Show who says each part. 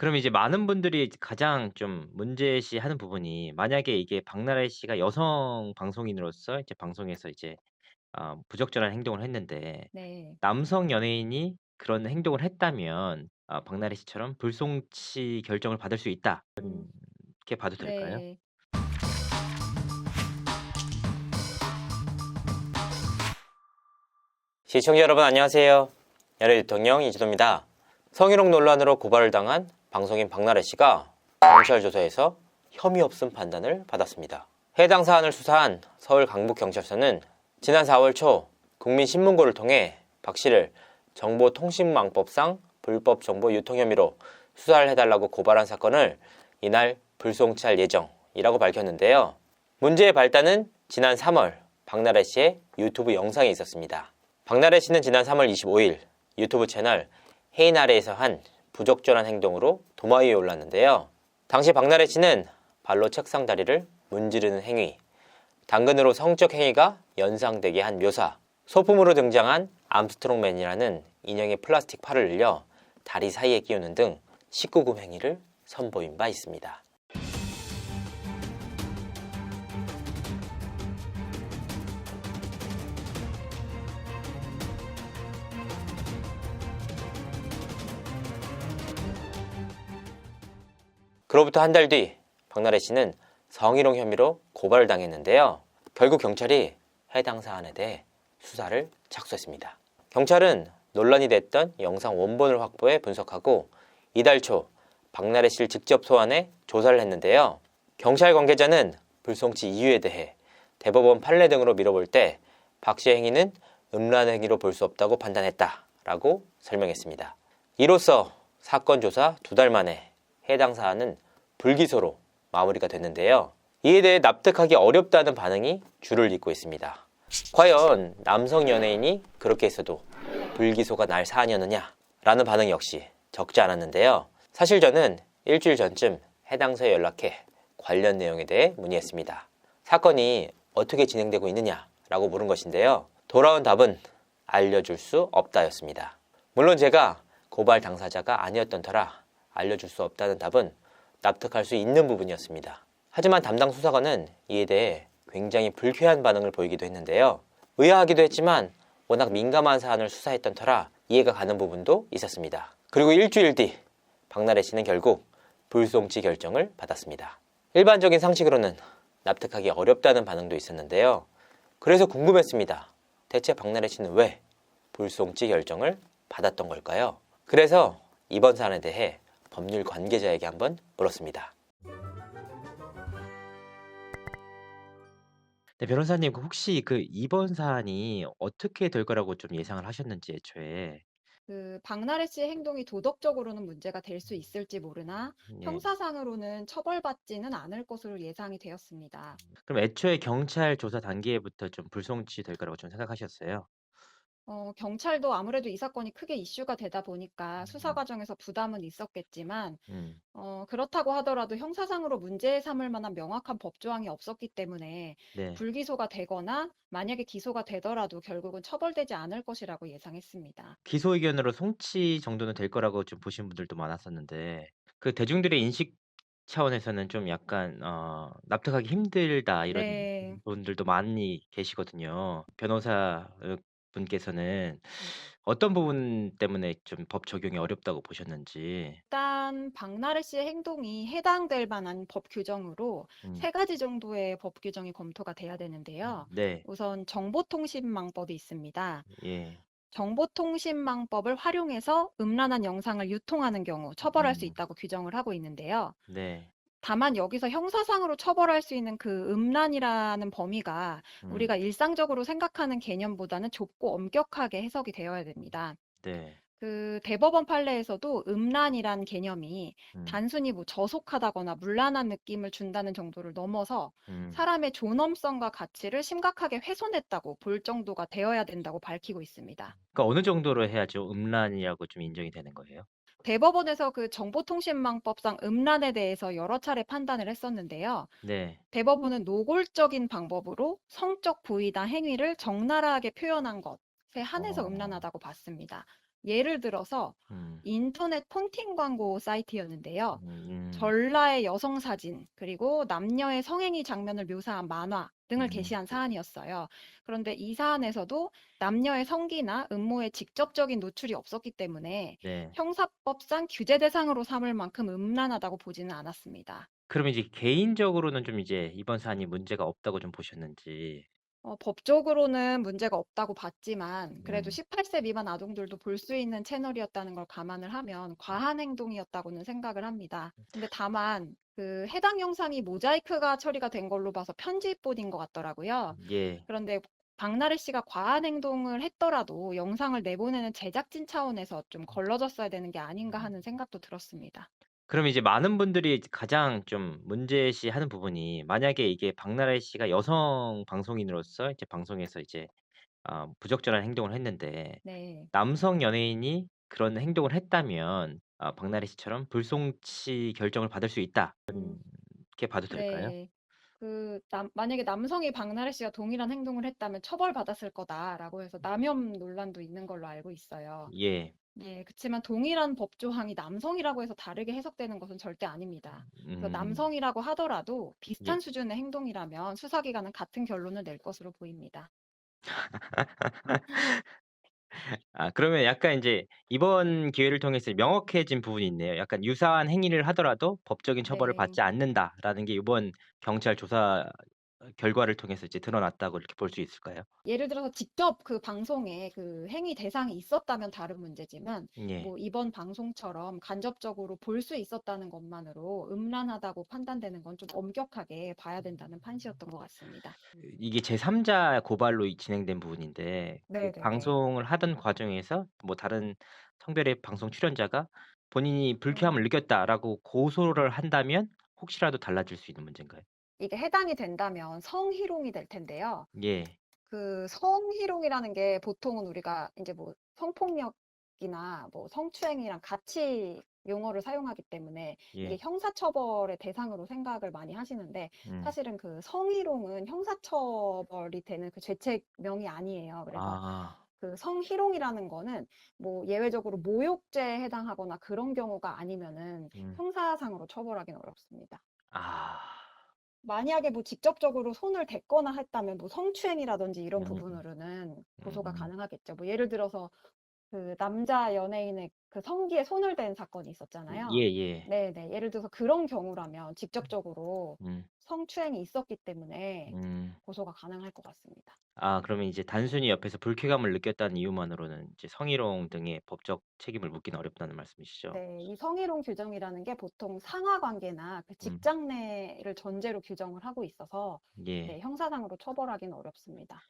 Speaker 1: 그럼 이제 많은 분들이 가장 좀 문제시하는 부분이 만약에 이게 박나래 씨가 여성 방송인으로서 이제 방송에서 이제 아 부적절한 행동을 했는데
Speaker 2: 네.
Speaker 1: 남성 연예인이 그런 행동을 했다면 아 박나래 씨처럼 불송치 결정을 받을 수 있다.
Speaker 2: 음.
Speaker 1: 이렇게 봐도 될까요?
Speaker 2: 네.
Speaker 3: 시청자 여러분 안녕하세요. 연예 대통령 이준호입니다. 성희롱 논란으로 고발을 당한 방송인 박나래 씨가 경찰 조사에서 혐의 없음 판단을 받았습니다. 해당 사안을 수사한 서울 강북경찰서는 지난 4월 초 국민신문고를 통해 박 씨를 정보통신망법상 불법 정보 유통 혐의로 수사를 해달라고 고발한 사건을 이날 불송치할 예정이라고 밝혔는데요. 문제의 발단은 지난 3월 박나래 씨의 유튜브 영상에 있었습니다. 박나래 씨는 지난 3월 25일 유튜브 채널 헤인 아래에서 한 부적절한 행동으로 도마 위에 올랐는데요. 당시 박나래 씨는 발로 책상 다리를 문지르는 행위, 당근으로 성적 행위가 연상되게 한 묘사, 소품으로 등장한 암스트롱맨이라는 인형의 플라스틱 팔을 늘려 다리 사이에 끼우는 등 19금 행위를 선보인 바 있습니다. 그로부터 한 달 뒤 박나래 씨는 성희롱 혐의로 고발을 당했는데요. 결국 경찰이 해당 사안에 대해 수사를 착수했습니다. 경찰은 논란이 됐던 영상 원본을 확보해 분석하고 이달 초 박나래 씨를 직접 소환해 조사를 했는데요. 경찰 관계자는 불송치 이유에 대해 대법원 판례 등으로 미뤄볼 때 박 씨의 행위는 음란 행위로 볼 수 없다고 판단했다라고 설명했습니다. 이로써 사건 조사 두 달 만에 해당 사안은 불기소로 마무리가 됐는데요. 이에 대해 납득하기 어렵다는 반응이 줄을 잇고 있습니다. 과연 남성 연예인이 그렇게 했어도 불기소가 날 사안이었느냐? 라는 반응 역시 적지 않았는데요. 사실 저는 일주일 전쯤 해당서에 연락해 관련 내용에 대해 문의했습니다. 사건이 어떻게 진행되고 있느냐? 라고 물은 것인데요. 돌아온 답은 알려줄 수 없다였습니다. 물론 제가 고발 당사자가 아니었던 터라 알려줄 수 없다는 답은 납득할 수 있는 부분이었습니다. 하지만 담당 수사관은 이에 대해 굉장히 불쾌한 반응을 보이기도 했는데요. 의아하기도 했지만 워낙 민감한 사안을 수사했던 터라 이해가 가는 부분도 있었습니다. 그리고 일주일 뒤 박나래 씨는 결국 불송치 결정을 받았습니다. 일반적인 상식으로는 납득하기 어렵다는 반응도 있었는데요. 그래서 궁금했습니다. 대체 박나래 씨는 왜 불송치 결정을 받았던 걸까요? 그래서 이번 사안에 대해 법률 관계자에게 한번 물었습니다.
Speaker 1: 네 변호사님 그 혹시 그 이번 사안이 어떻게 될 거라고 좀 예상을 하셨는지 애초에.
Speaker 2: 그 박나래 씨의 행동이 도덕적으로는 문제가 될 수 있을지 모르나
Speaker 1: 네.
Speaker 2: 형사상으로는 처벌받지는 않을 것으로 예상이 되었습니다.
Speaker 1: 그럼 애초에 경찰 조사 단계부터 좀 불송치 될 거라고 좀 생각하셨어요?
Speaker 2: 어, 경찰도 아무래도 이 사건이 크게 이슈가 되다 보니까 수사
Speaker 1: 음.
Speaker 2: 과정에서 부담은 있었겠지만,
Speaker 1: 음.
Speaker 2: 어, 그렇다고 하더라도 형사상으로 문제 삼을 만한 명확한 법 조항이 없었기 때문에
Speaker 1: 네.
Speaker 2: 불기소가 되거나 만약에 기소가 되더라도 결국은 처벌되지 않을 것이라고 예상했습니다.
Speaker 1: 기소 의견으로 송치 정도는 될 거라고 좀 보신 분들도 많았었는데 그 대중들의 인식 차원에서는 좀 약간 어 '납득하기 힘들다.' 이런
Speaker 2: 네.
Speaker 1: 분들도 많이 계시거든요. 변호사 어 분께서는
Speaker 2: 음.
Speaker 1: 어떤 부분 때문에 좀 법 적용이 어렵다고 보셨는지.
Speaker 2: 일단 박나래 씨의 행동이 해당될 만한 법 규정으로
Speaker 1: 음.
Speaker 2: 세 가지 정도의 법 규정이 검토가 돼야 되는데요.
Speaker 1: 네.
Speaker 2: 우선 정보통신망법이 있습니다.
Speaker 1: 예.
Speaker 2: 정보통신망법을 활용해서 음란한 영상을 유통하는 경우 처벌할 수
Speaker 1: 음.
Speaker 2: 있다고 규정을 하고 있는데요.
Speaker 1: 네.
Speaker 2: 다만 여기서 형사상으로 처벌할 수 있는 그 음란이라는 범위가
Speaker 1: 음.
Speaker 2: 우리가 일상적으로 생각하는 개념보다는 좁고 엄격하게 해석이 되어야 됩니다.
Speaker 1: 네.
Speaker 2: 그 대법원 판례에서도 음란이란 개념이
Speaker 1: 음.
Speaker 2: 단순히 뭐 저속하다거나 문란한 느낌을 준다는 정도를 넘어서
Speaker 1: 음.
Speaker 2: 사람의 존엄성과 가치를 심각하게 훼손했다고 볼 정도가 되어야 된다고 밝히고 있습니다.
Speaker 1: 그러니까 어느 정도로 해야죠 음란이라고 좀 인정이 되는 거예요?
Speaker 2: 대법원에서 그 정보통신망법상 음란에 대해서 여러 차례 판단을 했었는데요.
Speaker 1: 네.
Speaker 2: 대법원은 노골적인 방법으로 성적 부위나 행위를 적나라하게 표현한 것에 한해서
Speaker 1: 어.
Speaker 2: 음란하다고 봤습니다. 예를 들어서
Speaker 3: 음.
Speaker 2: 인터넷 폰팅 광고 사이트였는데요.
Speaker 3: 음.
Speaker 2: 전라의 여성 사진, 그리고 남녀의 성행위 장면을 묘사한 만화 등을
Speaker 3: 음.
Speaker 2: 게시한 사안이었어요. 그런데 이 사안에서도 남녀의 성기나 음모의 직접적인 노출이 없었기 때문에
Speaker 3: 네.
Speaker 2: 형사법상 규제 대상으로 삼을 만큼 음란하다고 보지는 않았습니다.
Speaker 3: 그러면 이제 개인적으로는 좀 이제 이번 사안이 문제가 없다고 좀 보셨는지.
Speaker 2: 어, 법적으로는 문제가 없다고 봤지만 그래도
Speaker 3: 음.
Speaker 2: 18세 미만 아동들도 볼 수 있는 채널이었다는 걸 감안을 하면 과한 행동이었다고는 생각을 합니다. 근데 다만 그 해당 영상이 모자이크가 처리가 된 걸로 봐서 편집본인 것 같더라고요.
Speaker 3: 예.
Speaker 2: 그런데 박나래 씨가 과한 행동을 했더라도 영상을 내보내는 제작진 차원에서 좀 걸러졌어야 되는 게 아닌가 하는 생각도 들었습니다.
Speaker 3: 그럼 이제 많은 분들이 가장 좀 문제시하는 부분이 만약에 이게 박나래 씨가 여성 방송인으로서 이제 방송에서 이제 어 부적절한 행동을 했는데
Speaker 2: 네.
Speaker 3: 남성 연예인이 그런 행동을 했다면 아 박나래 씨처럼 불송치 결정을 받을 수 있다.
Speaker 2: 음.
Speaker 3: 이렇게 봐도 될까요?
Speaker 2: 네. 그 남, 만약에 남성이 박나래 씨와 동일한 행동을 했다면 처벌받았을 거다라고 해서 남혐 논란도 있는 걸로 알고 있어요.
Speaker 3: 예.
Speaker 2: 네, 그렇지만 동일한 법 조항이 남성이라고 해서 다르게 해석되는 것은 절대 아닙니다. 그래서
Speaker 3: 음.
Speaker 2: 남성이라고 하더라도 비슷한
Speaker 3: 예.
Speaker 2: 수준의 행동이라면 수사기관은 같은 결론을 낼 것으로 보입니다.
Speaker 3: 아 그러면 약간 인제 이번 기회를 통해서 명확해진 부분이 있네요. 약간 "유사한 행위를 하더라도 법적인 처벌을
Speaker 2: 네.
Speaker 3: 받지 않는다."라는 게 이번 경찰 조사 어 결과를 통해서 이제 드러났다고 이렇게 볼 수 있을까요?
Speaker 2: 예를 들어서 직접 그 방송에 그 행위 대상이 있었다면 다른 문제지만
Speaker 3: 예.
Speaker 2: 뭐 이번 방송처럼 간접적으로 볼 수 있었다는 것만으로 음란하다고 판단되는 건 좀 엄격하게 봐야 된다는 판시였던 것 같습니다.
Speaker 3: 이게 제3자 고발로 이 진행된 부분인데 그. 방송을 하던 과정에서 뭐 다른 성별의 방송 출연자가 본인이 "불쾌함을
Speaker 2: 음.
Speaker 3: 느꼈다."라고 고소를 한다면 혹시라도 달라질 수 있는 문제인가요?
Speaker 2: 이게 해당이 된다면 성희롱이 될 텐데요.
Speaker 3: 예.
Speaker 2: 그 성희롱이라는 게 보통은 우리가 인제 뭐 성폭력이나 뭐 성추행이랑 같이 용어를 사용하기 때문에 이게
Speaker 3: 예.
Speaker 2: 형사처벌의 대상으로 생각을 많이 하시는데
Speaker 3: 음.
Speaker 2: 사실은 그 성희롱은 형사처벌이 되는 그 죄책명이 아니에요. 그래서
Speaker 3: 아.
Speaker 2: 그 성희롱이라는 거는 뭐 예외적으로 모욕죄에 해당하거나 그런 경우가 아니면은
Speaker 3: 음.
Speaker 2: 형사상으로 처벌하기는 어렵습니다.
Speaker 3: 아.
Speaker 2: 만약에 뭐 직접적으로 손을 댔거나 했다면 뭐 성추행이라든지 이런
Speaker 3: 음.
Speaker 2: 부분으로는 고소가
Speaker 3: 음.
Speaker 2: 가능하겠죠. 뭐 예를 들어서 그 남자 연예인의 그 성기에 손을 댄 사건이 있었잖아요.
Speaker 3: 예 예.
Speaker 2: 네네. 예를 들어서 그런 경우라면 직접적으로
Speaker 3: 음.
Speaker 2: 성추행이 있었기 때문에
Speaker 3: 음.
Speaker 2: 고소가 가능할 것 같습니다.
Speaker 3: 아 그러면 이제 단순히 옆에서 불쾌감을 느꼈다는 이유만으로는 이제 성희롱 등의 법적 책임을 묻기는 어렵다는 말씀이시죠?
Speaker 2: 네. 이 성희롱 규정이라는 게 보통 상하 관계나 그
Speaker 3: 음.
Speaker 2: 직장 내를 전제로 규정을 하고 있어서
Speaker 3: 예.
Speaker 2: 네 형사상으로 처벌하기는 어렵습니다.